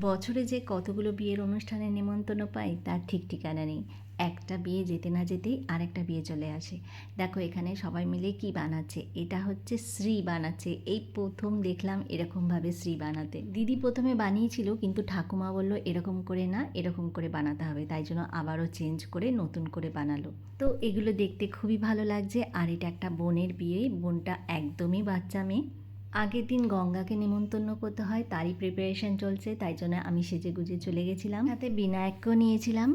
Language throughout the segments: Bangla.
বছরে যে কতগুলো বিয়ের অনুষ্ঠানে নেমন্তন্ন পাই তার ঠিক ঠিকানা নেই। একটা বিয়ে যেতে না যেতেই আরেকটা বিয়ে চলে আসে। দেখো এখানে সবাই মিলে কি বানাচ্ছে? এটা হচ্ছে শ্রী বানাচ্ছে। এই প্রথম দেখলাম এরকমভাবে শ্রী বানাতে। দিদি প্রথমে বানিয়েছিল, কিন্তু ঠাকুমা বলল, এরকম করে না, এরকম করে বানাতে হবে। তাই জন্য আবারও চেঞ্জ করে নতুন করে বানালো। তো এগুলো দেখতে খুবই ভালো লাগছে। আর এটা একটা বোনের বিয়ে। বোনটা একদমই বাচ্চা মেয়ে। আগের দিন গঙ্গাকে নেমন্তন্ন করতে হয়, তারই প্রিপারেশন চলছে, তাই জন্য আমি সেজে গুজে চলে গেছিলাম। সাথে বিনায়ককেও নিয়েছিলাম।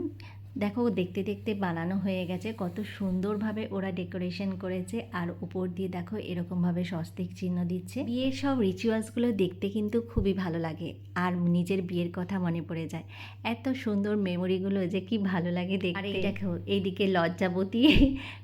দেখো দেখতে দেখতে বানানো হয়ে গেছে কত সুন্দরভাবে ওরা ডেকোরেশন করেছে আর উপর দিয়ে দেখো এরকমভাবে স্বস্তিক চিহ্ন দিচ্ছে। বিয়ের সব রিচুয়ালসগুলো দেখতে কিন্তু খুবই ভালো লাগে আর নিজের বিয়ের কথা মনে পড়ে যায়। এত সুন্দর মেমোরিগুলো যে কি ভালো লাগে দেখতে। আর এই দেখো এইদিকে লজ্জাবতী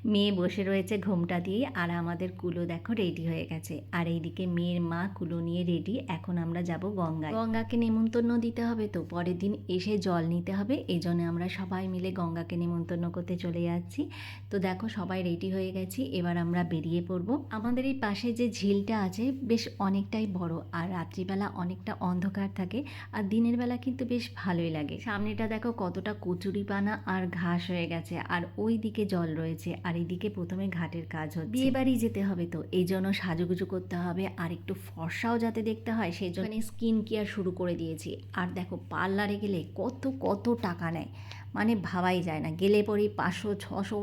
মেয়ে বসে রয়েছে ঘোমটা দিয়ে আর আমাদের কুলো দেখো রেডি হয়ে গেছে। আর এইদিকে মেয়ের মা কুলো নিয়ে রেডি এখন আমরা যাব গঙ্গায়। গঙ্গাকে নেমন্তন্ন দিতে হবে তো পরের দিন এসে জল নিতে হবে এই জন্য আমরা সবাই মিলে গঙ্গাকে নেমন্তন্ন করতে চলে যাচ্ছি। তো দেখো সবাই রেডি হয়ে গেছি, এবার আমরা বেরিয়ে পড়ব। আমাদের এই পাশে যে ঝিলটা আছে বেশ অনেকটাই বড় আর রাত্রিবেলা অনেকটা অন্ধকার থাকে আর দিনের বেলা কিন্তু বেশ ভালোই লাগে। সামনেটা দেখো কতটা কচুরি পানা আর ঘাস হয়ে গেছে আর ওই দিকে জল রয়েছে আর এইদিকে প্রথমে ঘাটের কাজ হচ্ছে। বিয়ে বাড়ি যেতে হবে তো, এই জন্য সাজুগুজু করতে হবে আর একটু ফর্সাও যাতে দেখতে হয়, সেই জন্য স্কিন কেয়ার শুরু করে দিয়েছি। আর দেখো পার্লারে গেলে কত কত টাকা নেয়। মানে ভাবাই যায় না। গেলে পরেই পাঁচশো, ছশো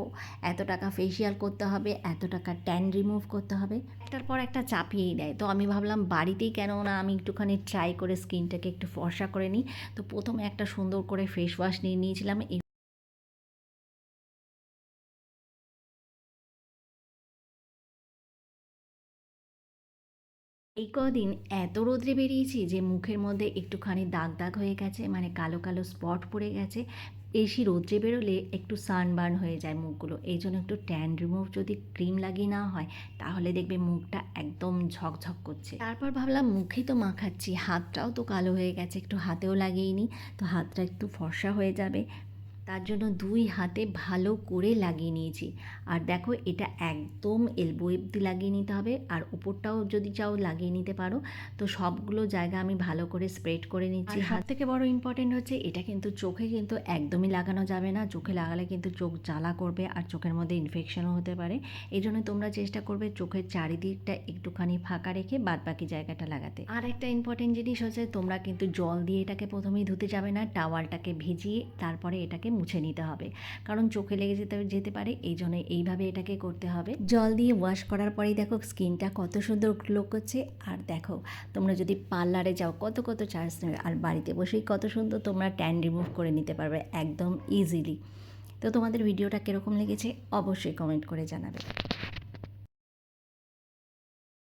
এত টাকা ফেসিয়াল করতে হবে, এত টাকা ট্যান রিমুভ করতে হবে। একটার পর একটা চাপিয়েই দেয়। তো আমি ভাবলাম, বাড়িতেই কেন না আমি একটুখানি ট্রাই করে স্কিনটাকে একটু ফর্সা করে নিই। তো প্রথমে একটা সুন্দর করে ফেস ওয়াশ নিয়ে নিয়েছিলাম। এই এই কদিন এত রোদ্রে বেরিয়েছি যে মুখের মধ্যে একটুখানি দাগ দাগ হয়ে গেছে মানে কালো কালো স্পট পড়ে গেছে। বেশি রোদ্রে বেরোলে একটু সানবার্ন হয়ে যায় মুখগুলো। এই জন্য একটু ট্যান রিমুভ যদি ক্রিম লাগিয়ে না হয়, তাহলে দেখবে মুখটা একদম ঝকঝক করছে। তারপর ভাবলাম মুখেই তো মাখাচ্ছি, হাতটাও তো কালো হয়ে গেছে, একটু হাতেও লাগিয়ে নিই। তো হাতটা একটু ফর্সা হয়ে যাবে তার জন্য দুই হাতে ভালো করে লাগিয়ে নিয়েছি। আর দেখো এটা একদম এলবো অব্দি লাগিয়ে নিতে হবে। আর উপরটাও যদি চাও লাগিয়ে নিতে পারো। তো সবগুলো জায়গা আমি ভালো করে স্প্রেড করে নিচ্ছি। হাত থেকে বড় ইম্পর্টেন্ট হচ্ছে এটা কিন্তু চোখে কিন্তু একদমই লাগানো যাবে না। চোখে লাগালে কিন্তু চোখ জ্বালা করবে আর চোখের মধ্যে ইনফেকশনও হতে পারে। এই জন্য তোমরা চেষ্টা করবে চোখের চারিদিকটা একটুখানি ফাঁকা রেখে বাদ বাকি জায়গাটা লাগাতে। আর একটা ইম্পর্টেন্ট জিনিস হচ্ছে তোমরা কিন্তু জল দিয়ে এটাকে প্রথমেই ধুতে যাবে না টাওয়ালটাকে ভিজিয়ে তারপরে এটাকে মুছে নিতে হবে। কারণ চোখে লেগে যেতে যেতে পারে, এই জন্য এইভাবে এটাকে করতে হবে। জল দিয়ে ওয়াশ করার পরেই দেখো স্কিনটা কত সুন্দর গ্লো করছে। আর দেখো, তোমরা যদি পার্লারে যাও, কত কত চার্জ নেবে। আর বাড়িতে বসেই কত সুন্দর তোমরা ট্যান রিমুভ করে নিতে পারবে একদম ইজিলি তো তোমাদের ভিডিওটা কীরকম লেগেছে অবশ্যই কমেন্ট করে জানাবে।